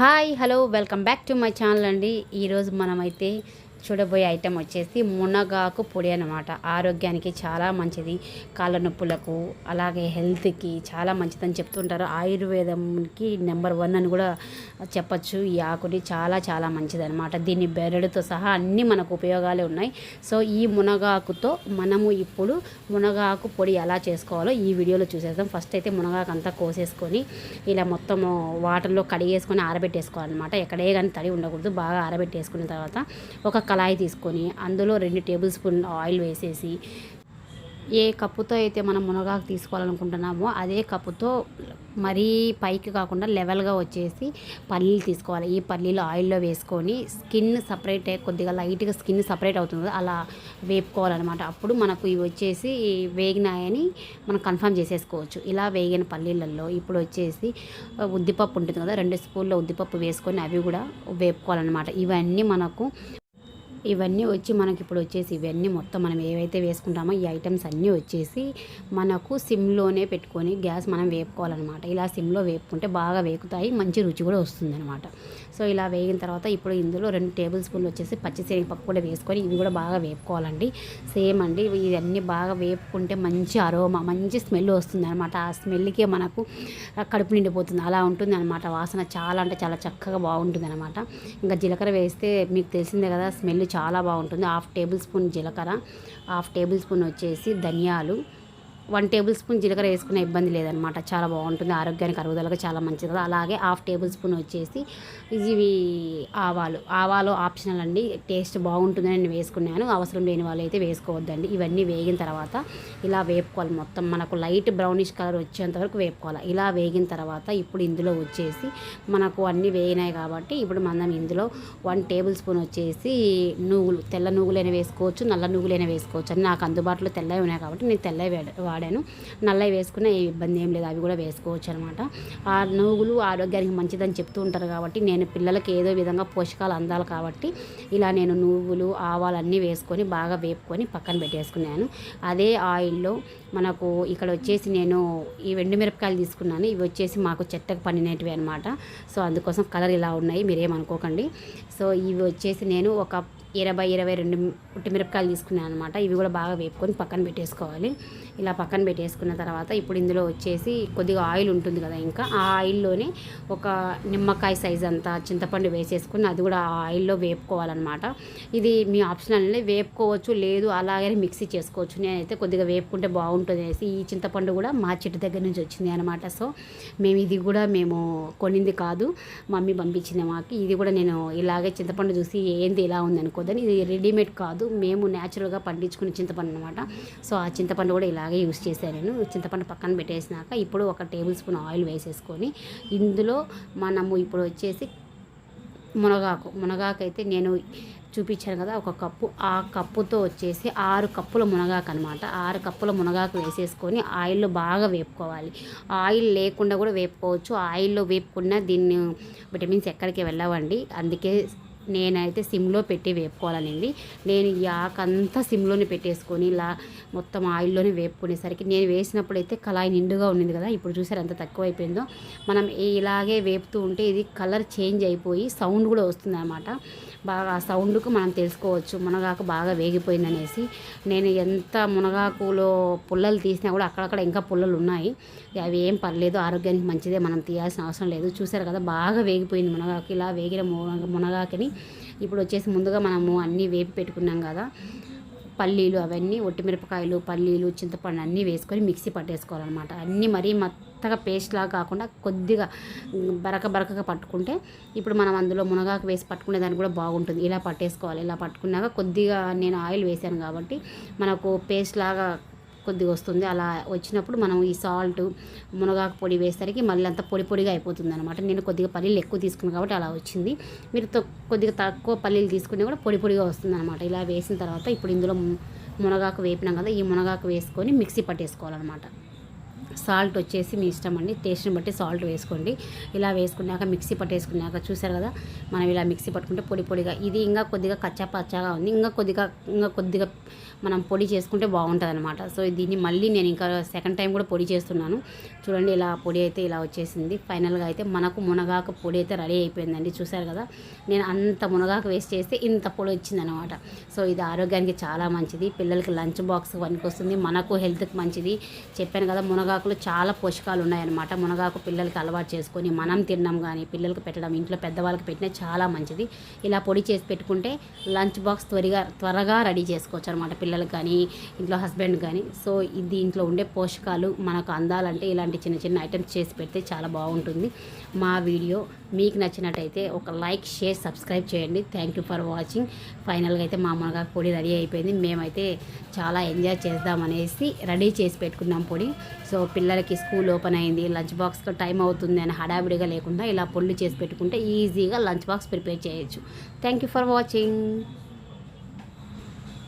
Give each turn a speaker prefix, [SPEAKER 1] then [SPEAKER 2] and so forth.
[SPEAKER 1] Hi hello welcome back to my channel అండి. ఈరోజు మనమైతే చూడబోయే ఐటెం వచ్చేసి మునగాకు పొడి అనమాట ఆరోగ్యానికి చాలా మంచిది. కాళ్ళ నొప్పులకు అలాగే హెల్త్కి చాలా మంచిదని చెప్తుంటారు. ఆయుర్వేదంకి నెంబర్ వన్ అని కూడా చెప్పచ్చు. ఈ ఆకుని చాలా చాలా మంచిది అనమాట దీన్ని బెరడుతో సహా అన్నీ మనకు ఉపయోగాలే ఉన్నాయి. సో ఈ మునగాకుతో మనము ఇప్పుడు మునగాకు పొడి ఎలా చేసుకోవాలో ఈ వీడియోలో చూసేద్దాం. ఫస్ట్ అయితే మునగాకు అంతా కోసేసుకొని ఇలా మొత్తం వాటర్లో కడిగేసుకొని ఆరబెట్టేసుకోవాలన్నమాట. ఎక్కడే కానీ తడి ఉండకూడదు. బాగా ఆరబెట్టేసుకున్న తర్వాత ఒక కళాయి తీసుకొని అందులో రెండు టేబుల్ స్పూన్ ఆయిల్ వేసేసి ఏ కప్పుతో అయితే మనం మునగాకు తీసుకోవాలనుకుంటున్నామో అదే కప్పుతో మరీ పైకి కాకుండా లెవెల్గా వచ్చేసి పల్లీలు తీసుకోవాలి. ఈ పల్లీలు ఆయిల్లో వేసుకొని స్కిన్ సపరేట్ కొద్దిగా లైట్గా స్కిన్ సపరేట్ అవుతుంది. అలా వేపుకోవాలన్నమాట. అప్పుడు మనకు ఇవి వచ్చేసి వేగినాయని మనం కన్ఫర్మ్ చేసేసుకోవచ్చు. ఇలా వేగిన పల్లీలలో ఇప్పుడు వచ్చేసి ఉద్దిపప్పు ఉంటుంది కదా రెండు స్పూన్ల ఉద్దిపప్పు వేసుకొని అవి కూడా వేపుకోవాలన్నమాట. ఇవన్నీ మనకు ఇవన్నీ వచ్చి మనకి ఇప్పుడు వచ్చేసి ఇవన్నీ మొత్తం మనం ఏవైతే వేసుకుంటామో ఈ ఐటమ్స్ అన్నీ వచ్చేసి మనకు సిమ్లోనే పెట్టుకొని గ్యాస్ మనం వేపుకోవాలన్నమాట. ఇలా సిమ్లో వేపుకుంటే బాగా వేకుతాయి మంచి రుచి కూడా వస్తుందన్నమాట. సో ఇలా వేగిన తర్వాత ఇప్పుడు ఇందులో రెండు టేబుల్ స్పూన్లు వచ్చేసి పచ్చిశనగపప్పు కూడా వేసుకొని ఇవి కూడా బాగా వేపుకోవాలండి. సేమ్ అండి ఇవన్నీ బాగా వేపుకుంటే మంచి అరోమా మంచి స్మెల్ వస్తుంది అనమాట ఆ స్మెల్కే మనకు కడుపు నిండిపోతుంది అలా ఉంటుంది అనమాట వాసన చాలా అంటే చాలా చక్కగా బాగుంటుంది అనమాట ఇంకా జీలకర్ర వేస్తే మీకు తెలిసిందే కదా స్మెల్ చాలా బాగుంటుంది. హాఫ్ టేబుల్ స్పూన్ జీలకర్ర హాఫ్ టేబుల్ స్పూన్ వచ్చేసి ధనియాలు వన్ టేబుల్ స్పూన్ జీలకర్ర వేసుకునే ఇబ్బంది లేదనమాట చాలా బాగుంటుంది ఆరోగ్యానికి అరుగుదలకు చాలా మంచిది. అలాగే హాఫ్ టేబుల్ స్పూన్ వచ్చేసి ఇవి ఆవాలు. ఆవాలు ఆప్షనల్ అండి. టేస్ట్ బాగుంటుందని నేను వేసుకున్నాను. అవసరం లేని వాళ్ళు అయితే వేసుకోవద్దండి. ఇవన్నీ వేగిన తర్వాత ఇలా వేపుకోవాలి మొత్తం. మనకు లైట్ బ్రౌనిష్ కలర్ వచ్చేంత వరకు వేపుకోవాలి. ఇలా వేగిన తర్వాత ఇప్పుడు ఇందులో వచ్చేసి మనకు అన్నీ వేగినాయి కాబట్టి ఇప్పుడు మనం ఇందులో వన్ టేబుల్ స్పూన్ వచ్చేసి నువ్వులు తెల్ల నువ్వులైనా వేసుకోవచ్చు నల్ల నువ్వులైనా వేసుకోవచ్చు. అని నాకు అందుబాటులో తెల్లవి ఉన్నాయి కాబట్టి నేను తెల్లవి వాడి వాడాను. నల్లవి వేసుకున్న ఏ ఇబ్బంది ఏం లేదు అవి కూడా వేసుకోవచ్చు అనమాట ఆ నువ్వులు ఆరోగ్యానికి మంచిదని చెప్తూ ఉంటారు కాబట్టి నేను పిల్లలకి ఏదో విధంగా పోషకాలు అందాలి కాబట్టి ఇలా నేను నువ్వులు ఆవాలు అన్నీ వేసుకొని బాగా వేపుకొని పక్కన పెట్టేసుకున్నాను. అదే ఆయిల్లో మనకు ఇక్కడ వచ్చేసి నేను ఈ వెండి మిరపకాయలు తీసుకున్నాను. ఇవి వచ్చేసి మాకు చెట్టకు పండినవి అనమాట. సో అందుకోసం కలర్ ఇలా ఉన్నాయి మీరేమనుకోకండి. సో ఇవి వచ్చేసి నేను ఒక ఇరవై ఇరవై రెండు పుట్టి మిరపకాయలు తీసుకున్నాను అనమాట. ఇవి కూడా బాగా వేపుకొని పక్కన పెట్టేసుకోవాలి. ఇలా పక్కన పెట్టేసుకున్న తర్వాత ఇప్పుడు ఇందులో వచ్చేసి కొద్దిగా ఆయిల్ ఉంటుంది కదా ఇంకా ఆ ఆయిల్లోనే ఒక నిమ్మకాయ సైజ్ అంతా చింతపండు వేసేసుకుని అది కూడా ఆ ఆయిల్లో వేపుకోవాలన్నమాట. ఇది మీ ఆప్షనల్ వేపుకోవచ్చు లేదు అలాగే మిక్సీ చేసుకోవచ్చు. నేనైతే కొద్దిగా వేపుకుంటే బాగుంటుంది అనేసి ఈ చింతపండు కూడా మా చెట్టు దగ్గర నుంచి వచ్చింది అనమాట సో మేము ఇది కూడా మేము కొనింది కాదు మమ్మీ పంపించింది మాకు. ఇది కూడా నేను ఇలాగే చింతపండు చూసి ఏంది ఇలా ఉంది అనుకోదని ఇది రెడీమేడ్ కాదు మేము న్యాచురల్గా పండించుకునే చింతపండు అనమాట సో ఆ చింతపండు కూడా ఇలా ఇలాగే యూస్ చేశాను నేను. చింతపండు పక్కన పెట్టేసినాక ఇప్పుడు ఒక టేబుల్ స్పూన్ ఆయిల్ వేసేసుకొని ఇందులో మనము ఇప్పుడు వచ్చేసి మునగాకు. మునగాకు అయితే నేను చూపించాను కదా ఒక కప్పు. ఆ కప్పుతో వచ్చేసి ఆరు కప్పుల మునగాకు అనమాట ఆరు కప్పుల మునగాకు వేసేసుకొని ఆయిల్లో బాగా వేపుకోవాలి. ఆయిల్ లేకుండా కూడా వేపుకోవచ్చు. ఆయిల్లో వేపుకున్న దీన్ని విటమిన్స్ ఎక్కడికి వెళ్ళవండి. అందుకే నేనైతే సిమ్లో పెట్టి వేపుకోవాలనింది నేను ఈ ఆకంతా సిమ్లోనే పెట్టేసుకొని ఇలా మొత్తం ఆయిల్లోనే వేపుకునేసరికి నేను వేసినప్పుడు అయితే కళాయి నిండుగా ఉండింది కదా ఇప్పుడు చూసారు ఎంత తక్కువ అయిపోయిందో మనం ఇలాగే వేపుతూ ఉంటే ఇది కలర్ చేంజ్ అయిపోయి సౌండ్ కూడా వస్తుంది అనమాట బాగా ఆ సౌండ్కు మనం తెలుసుకోవచ్చు. మునగాకు బాగా వేగిపోయిందనేసి నేను ఎంత మునగాకులో పుల్లలు తీసినా కూడా అక్కడక్కడ ఇంకా పుల్లలు ఉన్నాయి. అవి ఏం పర్లేదు ఆరోగ్యానికి మంచిదే మనం తీయాల్సిన అవసరం లేదు. చూసారు కదా బాగా వేగిపోయింది మునగాకు. ఇలా వేగిన మునగ మునగాకుని ఇప్పుడు వచ్చేసి ముందుగా మనము అన్నీ వేపి పెట్టుకున్నాం కదా పల్లీలు అవన్నీ ఒట్టిమిరపకాయలు పల్లీలు చింతపండు అన్నీ వేసుకొని మిక్సీ పట్టేసుకోవాలన్నమాట. అన్నీ మరీ మెత్తగా పేస్ట్ లాగా కాకుండా కొద్దిగా బరక బరకగా పట్టుకుంటే ఇప్పుడు మనం అందులో మునగాకు వేసి పట్టుకునే దానికి కూడా బాగుంటుంది. ఇలా పట్టేసుకోవాలి. ఇలా పట్టుకున్నాక కొద్దిగా నేను ఆయిల్ వేసాను కాబట్టి మనకు పేస్ట్ లాగా కొద్దిగా వస్తుంది. అలా వచ్చినప్పుడు మనం ఈ సాల్ట్ మునగాకు పొడి వేసరికి మళ్ళీ అంతా పొడి పొడిగా అయిపోతుంది అనమాట నేను కొద్దిగా పల్లీలు ఎక్కువ తీసుకున్నాను కాబట్టి అలా వచ్చింది. మీరు కొద్దిగా తక్కువ పల్లీలు తీసుకుంటే కూడా పొడి పొడిగా వస్తుంది అనమాట ఇలా వేసిన తర్వాత ఇప్పుడు ఇందులో మునగాకు వేపినాం కదా ఈ మునగాకు వేసుకొని మిక్సీ పట్టేసుకోవాలన్నమాట. సాల్ట్ వచ్చేసి మీ ఇష్టం అండి. టేస్ట్ని బట్టి సాల్ట్ వేసుకోండి. ఇలా వేసుకున్నాక మిక్సీ పట్టేసుకున్నాక చూసారు కదా మనం ఇలా మిక్సీ పట్టుకుంటే పొడి పొడిగా ఇది ఇంకా కొద్దిగా కచ్చా పచ్చాగా ఉంది. ఇంకా కొద్దిగా ఇంకా కొద్దిగా మనం పొడి చేసుకుంటే బాగుంటుంది అనమాట సో దీన్ని మళ్ళీ నేను ఇంకా సెకండ్ టైం కూడా పొడి చేస్తున్నాను. చూడండి ఇలా పొడి అయితే ఇలా వచ్చేసింది. ఫైనల్గా అయితే మనకు మునగాకు పొడి అయితే రెడీ అయిపోయిందండి. చూసారు కదా నేను అంత మునగాకు వేస్ట్ చేస్తే ఇంత పొడి వచ్చిందనమాట సో ఇది ఆరోగ్యానికి చాలా మంచిది. పిల్లలకి లంచ్ బాక్స్ పనికి వస్తుంది మనకు హెల్త్కి మంచిది. చెప్పాను కదా మునగాకు మునగాకులో చాలా పోషకాలు ఉన్నాయన్నమాట మునగాకు పిల్లలకి అలవాటు చేసుకొని మనం తినడం కానీ పిల్లలకు పెట్టడం ఇంట్లో పెద్దవాళ్ళకి పెట్టినా చాలా మంచిది. ఇలా పొడి చేసి పెట్టుకుంటే లంచ్ బాక్స్ త్వరగా త్వరగా రెడీ చేసుకోవచ్చు అనమాట పిల్లలకి కానీ ఇంట్లో హస్బెండ్ కానీ సో ఇది దీంట్లో ఉండే పోషకాలు మనకు అందాలంటే ఇలాంటి చిన్న చిన్న ఐటమ్స్ చేసి పెడితే చాలా బాగుంటుంది. మా వీడియో మీకు నచ్చినట్టయితే ఒక లైక్ షేర్ సబ్స్క్రైబ్ చేయండి. థ్యాంక్ యూ ఫర్ వాచింగ్ ఫైనల్గా అయితే మా పొడి రెడీ అయిపోయింది. మేమైతే చాలా ఎంజాయ్ చేద్దామనేసి రెడీ చేసి పెట్టుకున్నాం పొడి. సో పిల్లలకి స్కూల్ ఓపెన్ అయింది. లంచ్ బాక్స్కి టైం అవుతుంది అని హడావిడిగా లేకుండా ఇలా పొళ్ళు చేసి పెట్టుకుంటే ఈజీగా లంచ్ బాక్స్ ప్రిపేర్ చేయొచ్చు. Thank you for watching